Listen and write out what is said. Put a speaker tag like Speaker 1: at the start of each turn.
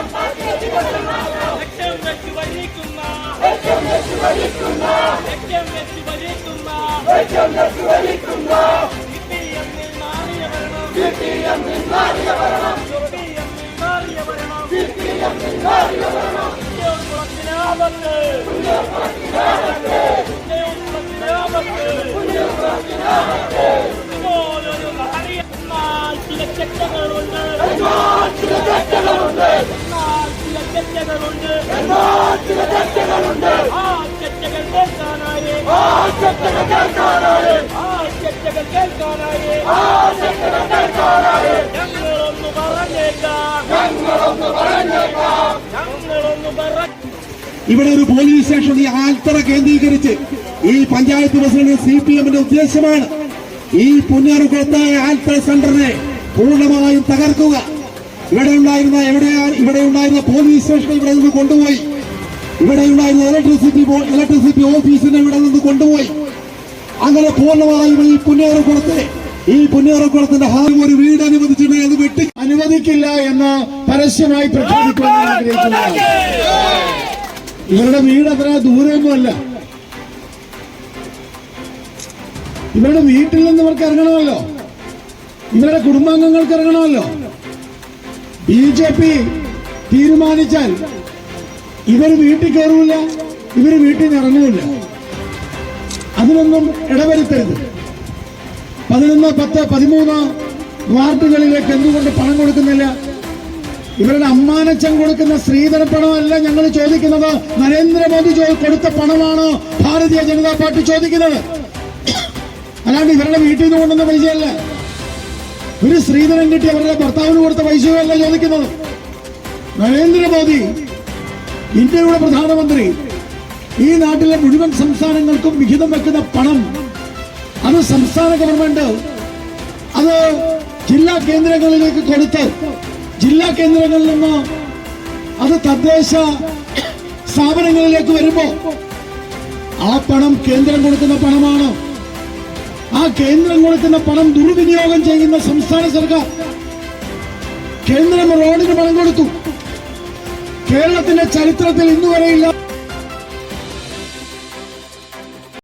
Speaker 1: ഇതുപോലൊരു നാറിയ ഭരണം ലക്ഷ്യം വെച്ച് ഭരിക്കുന്ന ലക്ഷ്യം വെച്ച് ഭരിക്കുന്ന സിപിഎമ്മിൽ നാറിയ ഭരണം സിപിഎമ്മിൽ നാറിയ ഭരണം ഉദ്യോഗത്തിന് ആപത്ത് ഉദ്യോഗത്തിന് ആപത്ത് ഇതുപോലൊരു കേൾക്കാനായി കേൾക്കാനായി കേൾക്കാനായി
Speaker 2: ഇവിടെ ഒരു പോലീസ് സ്റ്റേഷൻ ഈ ആൽത്തറ കേന്ദ്രീകരിച്ച് ഈ പഞ്ചായത്ത് പ്രസിഡന്റ് സി പി എമ്മിന്റെ ഉദ്ദേശമാണ് ഈ പുന്നേറുകുളത്തെ ആൽത്തറ സെന്ററിനെ പൂർണമായും തകർക്കുക. ഇവിടെ ഉണ്ടായിരുന്ന എവിടെയാണ് ഇവിടെ ഉണ്ടായിരുന്ന പോലീസ് സ്റ്റേഷൻ ഇവിടെ നിന്ന് കൊണ്ടുപോയി. ഇവിടെ ഉണ്ടായിരുന്ന ഇലക്ട്രിസിറ്റി ഇലക്ട്രിസിറ്റി ഓഫീസിനെ ഇവിടെ നിന്ന് കൊണ്ടുപോയി. അങ്ങനെ പൂർണമായും ഈ പുന്നേറക്കുളത്തെ ഈ പുന്നേറക്കുളത്തിന്റെ ഹാരം ഒരു വീട് അനുവദിച്ചിട്ട് അത് വെട്ടി അനുവദിക്കില്ല എന്ന് പരസ്യമായി പ്രഖ്യാപിക്കാൻ ഇവരുടെ വീട് അത്ര ദൂരമൊന്നുമല്ല ഇവരുടെ വീട്ടിൽ നിന്ന് ഇവർക്ക് ഇറങ്ങണമല്ലോ. ഇവരുടെ കുടുംബാംഗങ്ങൾക്ക് ഇറങ്ങണമല്ലോ. ബി ജെ പി തീരുമാനിച്ചാൽ ഇവർ വീട്ടിൽ കയറൂല ഇവർ വീട്ടിൽ നിന്ന് ഇറങ്ങൂല. അതിനൊന്നും ഇടവരുത്തരുത്. പതിനൊന്ന് പത്ത് പതിമൂന്ന് വാർഡുകളിലേക്ക് എന്തുകൊണ്ട് പണം കൊടുക്കുന്നില്ല? ഇവരുടെ അമ്മാനച്ചൻ കൊടുക്കുന്ന സ്ത്രീധന പണമല്ല ഞങ്ങൾ ചോദിക്കുന്നത്. നരേന്ദ്രമോദി കൊടുത്ത പണമാണ് ഭാരതീയ ജനതാ പാർട്ടി ചോദിക്കുന്നത്? അല്ലാണ്ട് ഇവരുടെ വീട്ടിൽ നിന്ന് കൊണ്ടുവന്ന പൈസയല്ല. ഒരു സ്ത്രീധനം കിട്ടി അവരുടെ ഭർത്താവിന് കൊടുത്ത പൈസയല്ല ചോദിക്കുന്നത്. നരേന്ദ്രമോദി ഇന്ത്യയുടെ പ്രധാനമന്ത്രി ഈ നാട്ടിലെ മുഴുവൻ സംസ്ഥാനങ്ങൾക്കും വിഹിതം വെക്കുന്ന പണം അത് സംസ്ഥാന ഗവൺമെന്റ് അത് ജില്ലാ കേന്ദ്രങ്ങളിലേക്ക് കൊടുത്ത് ജില്ലാ കേന്ദ്രങ്ങളിൽ നിന്ന് അത് തദ്ദേശ സ്ഥാപനങ്ങളിലേക്ക് വരുമ്പോ ആ പണം കേന്ദ്രം കൊടുക്കുന്ന പണമാണ്. ആ കേന്ദ്രം കൊടുക്കുന്ന പണം ദുർവിനിയോഗം ചെയ്യുന്ന സംസ്ഥാന സർക്കാർ കേന്ദ്രം റോഡിന് പണം കൊടുത്തു. കേരളത്തിന്റെ ചരിത്രത്തിൽ ഇന്നുവരെയില്ല.